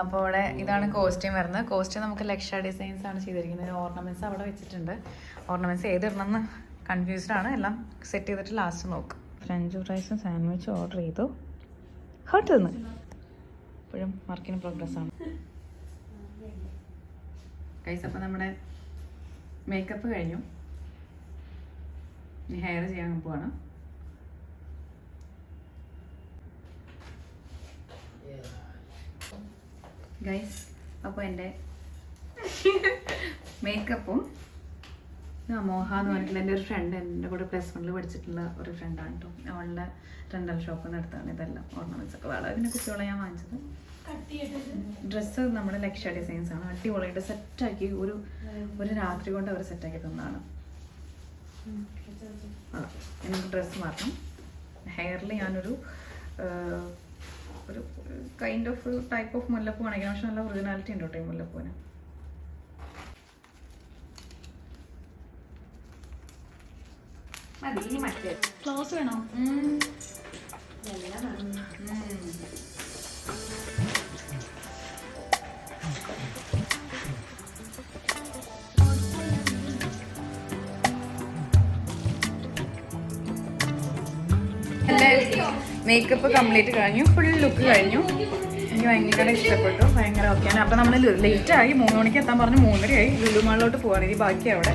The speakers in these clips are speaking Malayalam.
അപ്പോൾ ഇവിടെ ഇതാണ് കോസ്റ്റ്യൂം വരുന്നത്. കോസ്റ്റ്യൂം നമുക്ക് ലക്ഷ ഡിസൈൻസ് ആണ് ചെയ്തിരിക്കുന്നത്. ഓർണമെന്റ്സ് അവിടെ വെച്ചിട്ടുണ്ട്. ഓർണമെന്റ്സ് ഏതിടണമെന്ന് കൺഫ്യൂസ്ഡ് ആണ്. എല്ലാം സെറ്റ് ചെയ്തിട്ട് ലാസ്റ്റ് നോക്കും. ഫ്രഞ്ച് ഫ്രൈസും സാൻഡ്വിച്ചും ഓർഡർ ചെയ്തു. ഹോട്ടൽ നിന്ന് ഇപ്പോഴും വർക്കിന് പ്രോഗ്രസ് ആണ്. കൈസ് അപ്പോൾ നമ്മുടെ മേക്കപ്പ് കഴിഞ്ഞു. ഇനി ഹെയർ ചെയ്യാൻ പോവാണ്. ഗൈസ് അപ്പോൾ എന്റെ മേക്കപ്പും മോഹ എന്ന് പറഞ്ഞിട്ടുള്ള എന്റെ ഒരു ഫ്രണ്ട് എന്റെ കൂടെ പ്ലസ് വണ്ണിൽ പഠിച്ചിട്ടുള്ള ഒരു ഫ്രണ്ടാണ് കേട്ടോ അവളുടെ റെന്റൽ ഷോപ്പിൽ നിന്ന് എടുത്താണ് ഇതെല്ലാം ഓർണമെന്റ്സ് ഒക്കെ. വളരെ പിന്നെ കുട്ടികളെ ഞാൻ വാങ്ങിച്ചത്. ഡ്രസ്സ് നമ്മുടെ ലക്ഷ്യ ഡിസൈൻസ് ആണ്. അടിപൊളിയായിട്ട് സെറ്റാക്കി ഒരു ഒരു രാത്രി കൊണ്ട് അവർ സെറ്റാക്കി തന്നതാണ്. എനിക്ക് ഡ്രസ്സ് മാറ്റണം. ഹെയറിൽ ഞാനൊരു ഒരു കൈൻഡ് ഓഫ് ടൈപ്പ് ഓഫ് മുല്ലപ്പൂ കാണിക്കണം പക്ഷെ നല്ല ഒറിജിനാലിറ്റി ഉണ്ട് കേട്ടോ ഈ മുല്ലപ്പൂവിന്. മതി മറ്റേ. ക്ലോസ് വേണോ? മേക്കപ്പ് കംപ്ലീറ്റ് കഴിഞ്ഞു ഫുൾ ലുക്ക് കഴിഞ്ഞു. എനിക്ക് ഭയങ്കര ഇഷ്ടപ്പെട്ടു ഭയങ്കര ഓക്കെയാണ് അപ്പോൾ നമ്മൾ ലേറ്റ് ആയി മൂന്ന് മണിക്ക് എത്താൻ പറഞ്ഞു മൂന്നരയായി. ലുലുമാളിലോട്ട് പോകാൻ ഇനി ബാക്കി അവിടെ.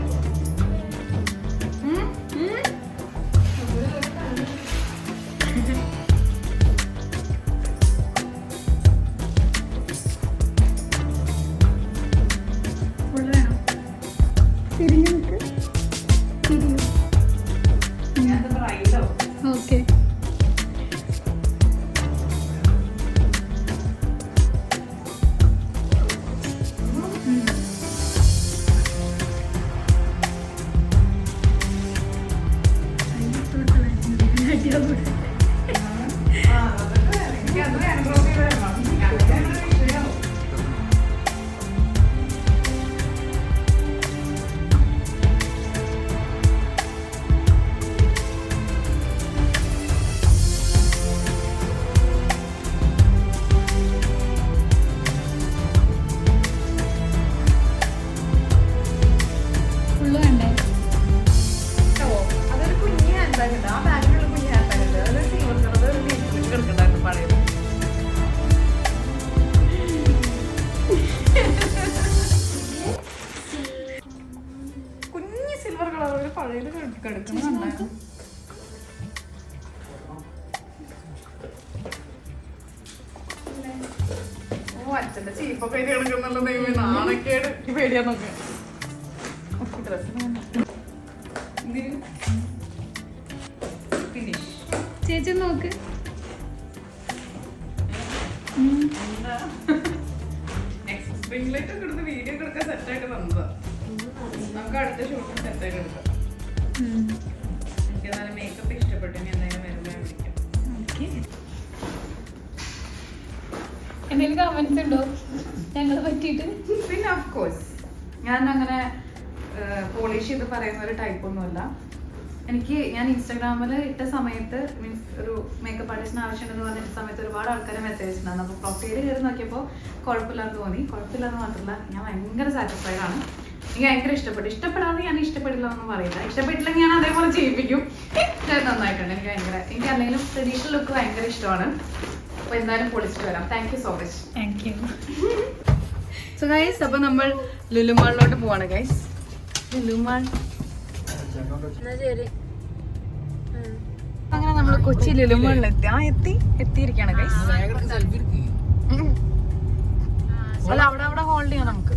അച്ഛന്റെ ചീപ്പൊക്കെ ആയിട്ട് കിടക്കുന്നുള്ള ദൈവം നാണക്കേട് പേടിയാ നോക്ക്. ഫിനിഷ് ചേച്ചി നോക്ക് സ്പ്രിംഗ് ലൈറ്റ് ഒക്കെ എടുത്ത് വീഡിയോ ഒക്കെ എടുക്കാൻ സെറ്റ് ആയിട്ട് തന്നതാ നമുക്ക് അടുത്ത ഷൂട്ടിൽ സെറ്റ് ആയിട്ട് എടുക്കാം കമന്റ്സ് ഉണ്ടോ? ഞങ്ങളെ പറ്റിയിട്ട്? പിന്നെ ഓഫ് കോഴ്സ് ഞാൻ അങ്ങനെ പോളിഷ് ചെയ്ത് പറയുന്ന ഒരു ടൈപ്പ് ഒന്നുമല്ല. എനിക്ക് ഞാൻ ഇൻസ്റ്റാഗ്രാമിൽ ഇട്ട സമയത്ത് മീൻസ് ഒരു മേക്കപ്പ് ആർട്ടിസ്റ്റിന് ആവശ്യമുണ്ടെന്ന് പറഞ്ഞ സമയത്ത് ഒരുപാട് ആൾക്കാരെ മെസ്സേജ് ഉണ്ടായിരുന്നു അപ്പോൾ പ്രൊഫൈൽ കയറി നോക്കിയപ്പോൾ കുഴപ്പമില്ലാന്ന് തോന്നി. കുഴപ്പമില്ലാന്ന് മാത്രമല്ല ഞാൻ ഭയങ്കര സാറ്റിസ്ഫൈഡ് ആണ്. എനിക്ക് ഭയങ്കര ഇഷ്ടപ്പെട്ടു. ഇഷ്ടപ്പെടാതെ ഞാൻ ഇഷ്ടപ്പെടില്ല എന്ന് പറയില്ല. ഇഷ്ടപ്പെട്ടില്ലെങ്കിൽ ഞാൻ അതേപോലെ ചെയ്യിപ്പിക്കും. നന്നായിട്ടുണ്ട്. എനിക്ക് ഭയങ്കര എനിക്ക് അല്ലെങ്കിലും ട്രഡീഷണൽ ലുക്ക് ഭയങ്കര ഇഷ്ടമാണ്. അപ്പോൾ എന്തായാലും പൊളിച്ചിട്ട് വരാം. Thank you so much thank you so guys അപ്പൊ നമ്മൾ ലുലുമാളിലോട്ട് പോവാണ് ഗൈസ് ലുലുമാൾ. അങ്ങനെ നമ്മൾ കൊച്ചി ലുലുമാളിൽ എത്തി ആ എത്തി എത്തിയിരിക്കാണ് ഗൈസ് അല്ല അവിടെ അവിടെ ഹോൾഡ് ചെയ്യാം നമുക്ക്.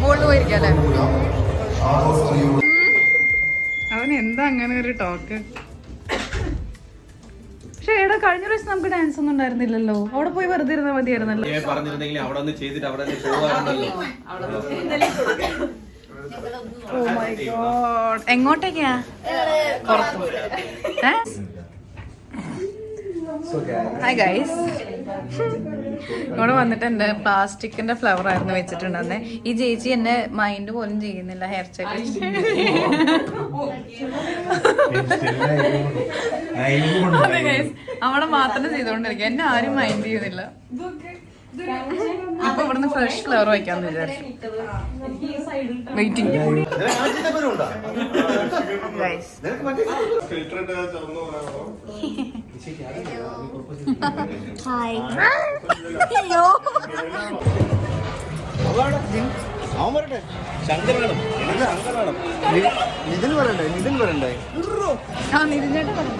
മുകളിൽ പോയിരിക്കാം അല്ലേ? അവൻ എന്താ അങ്ങനെ ഒരു ടോക്ക് കഴിഞ്ഞ പ്രാവശ്യം നമുക്ക് ഡാൻസ് ഒന്നും ഉണ്ടായിരുന്നില്ലല്ലോ. അവിടെ പോയി വെറുതെ ഇരുന്നാൽ മതിയായിരുന്നല്ലോ. പറഞ്ഞിരുന്നെങ്കിൽ അവിടെ ഒന്ന് ചെയ്തിട്ട് അവിടെ തന്നെ ഓ മൈ ഗോഡ് എങ്ങോട്ടേക്കാ? പുറത്ത്. ഹായ് ഗൈസ് ഇവിടെ വന്നിട്ട് എന്റെ പ്ലാസ്റ്റിക്കിന്റെ ഫ്ലവർ ആയിരുന്നു വെച്ചിട്ടുണ്ടെന്നെ ഈ ചേച്ചി എന്നെ മൈൻഡ് പോലും ചെയ്യുന്നില്ല ഹെയർ ചെക്ക് അവിടെ മാത്രം ചെയ്തോണ്ടിരിക്കുക എന്നെ ആരും മൈൻഡ് ചെയ്യുന്നില്ല. ഇപ്പൊ ഇവിടുന്ന് ഫ്രഷ് ഫ്ലവർ വയ്ക്കാന്ന് വിചാരിച്ചു. വെയിറ്റിംഗ് അവൻ ശങ്കർ വേണം ശങ്കർ വേണം നിതിൻ വരണ്ടേ നിതിൻ വരണ്ടേ ആ മാറി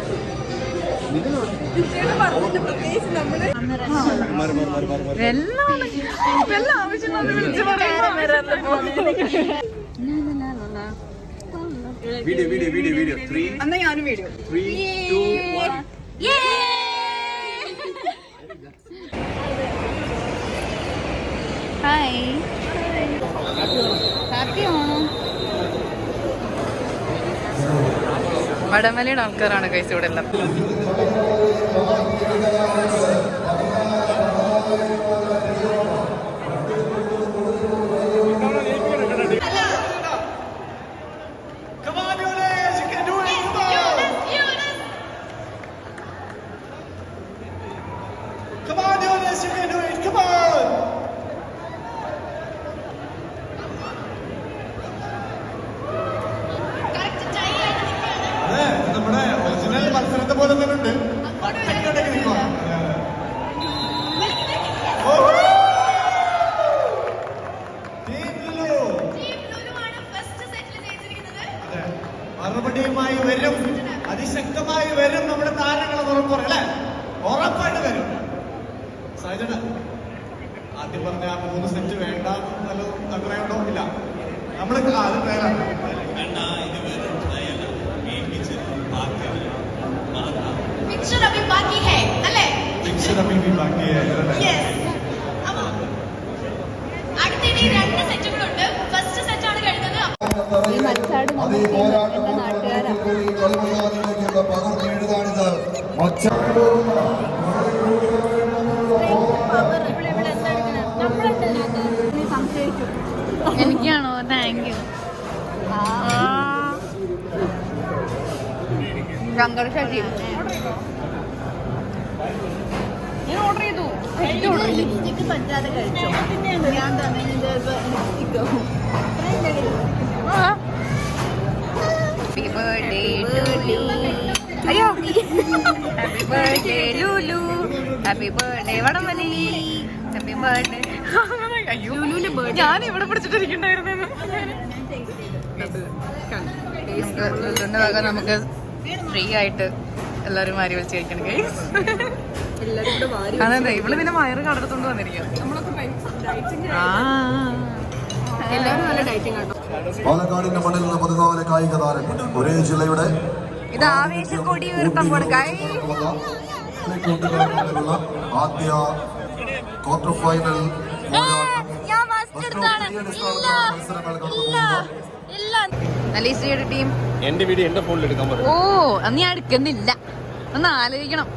video video video video three അന്നാ ഞാനും video three two one hi happy ആണോ? വടമലയുടെ ആൾക്കാരാണ് കഴിച്ചു ഇവിടെ എല്ലാം. Deus. മറുപടിയുമായി വരും അതിശക്തമായി വരും നമ്മുടെ താരങ്ങൾ ഉറപ്പ് അല്ലെ? ഉറപ്പായിട്ട് വരും. സഹജന ആദ്യം പറഞ്ഞ ആ മൂന്ന് സെറ്റ് വേണ്ട നല്ല അഭിപ്രായമുണ്ടോ ഇല്ല. നമ്മൾ അത് വേണ്ട ഇത് പിക്ചർ മച്ച എനിക്കാണോ? താങ്ക് യു ശങ്കർ ശശി ഞാൻ ഓർഡർ ചെയ്തു. ലിപ്സ്റ്റിക്ക് പറ്റാതെ കഴിച്ചോ? ഞാൻ തന്നെ ലിപ്സ്റ്റിക്കോ ഹാപ്പി ബർത്ത്ഡേ അയ്യോ happy birthday Lulu happy birthday വടമലി happy birthday അയ്യോ. ലുലുവിന്റെ ബർത്ത്ഡേ ഞാൻ ഇവിടെ പിടിച്ചിട്ടിരിക്കണ്ടായിരുന്നു ലുലുവിന്റെ വക നമുക്ക് ഫ്രീ ആയിട്ട് എല്ലാരും മാരി വിളിച്ച് കഴിക്കണം guys. അതെ ഇവൾ പിന്നെ വയറ് കടത്തുകൊണ്ട് വന്നിരിക്കും പാലക്കാടിന്റെ മണ്ണിൽ നിന്ന് പതിനാല് കായിക താരം ഒരേ ജില്ലയുടെ ഇത് കൊടി ഉയർത്താൻ കൊടുക്കായി ആദ്യ ക്വാർട്ടർ ഫൈനൽ ടീം. എന്റെ വീഡിയോ എന്റെ ഫോണിൽ എടുക്കാൻ പറയും. ഓ അന്ന് ഞാൻ എടുക്കുന്നില്ല. ഒന്ന് ആലോചിക്കണം.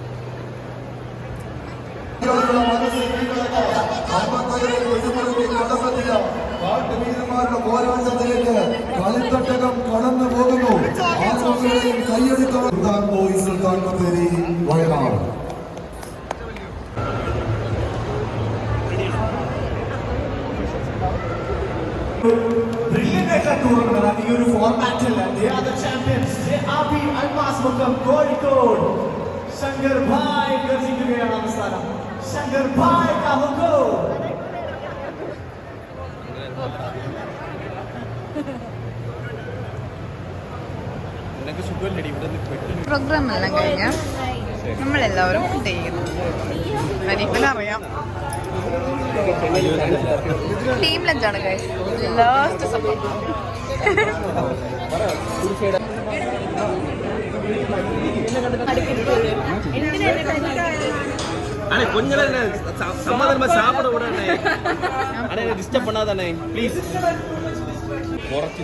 കാട്ടുവീരന്മാരുടെ പോരാട്ടത്തിലേക്ക് കളിത്തട്ടകം കടന്നു പോകുന്നു ആർക്കും കൈയെടുക്കാൻ സുൽത്താൻ ബോയ് സുൽത്താൻ ബത്തേരി വയനാട് ബ്രില്യന്റ് ആയിട്ടുള്ള ടൂർണമെന്റ് ആണ് ഈ ഒരു ഫോർമാറ്റിൽ they are the champions J R P Almas Mukkam Kozhikode Shankar bhai ഗർജിക്കുകയാണ് അവസാനം ശങ്കർ പ്രോഗ്രാം എല്ലാം കഴിഞ്ഞ നമ്മളെല്ലാവരും ഫുഡ് ചെയ്യുന്നു എനിക്കറിയാം ടീം ലഞ്ചാണ് ലാസ്റ്റ് സമയം அண்ணே கொஞ்ச நேரம் ச- சமாதானமா சாப்பிட விட அண்ணே அண்ணே டிஸ்டர்ப் பண்ணாத அண்ணே ப்ளீஸ் குறைச்சி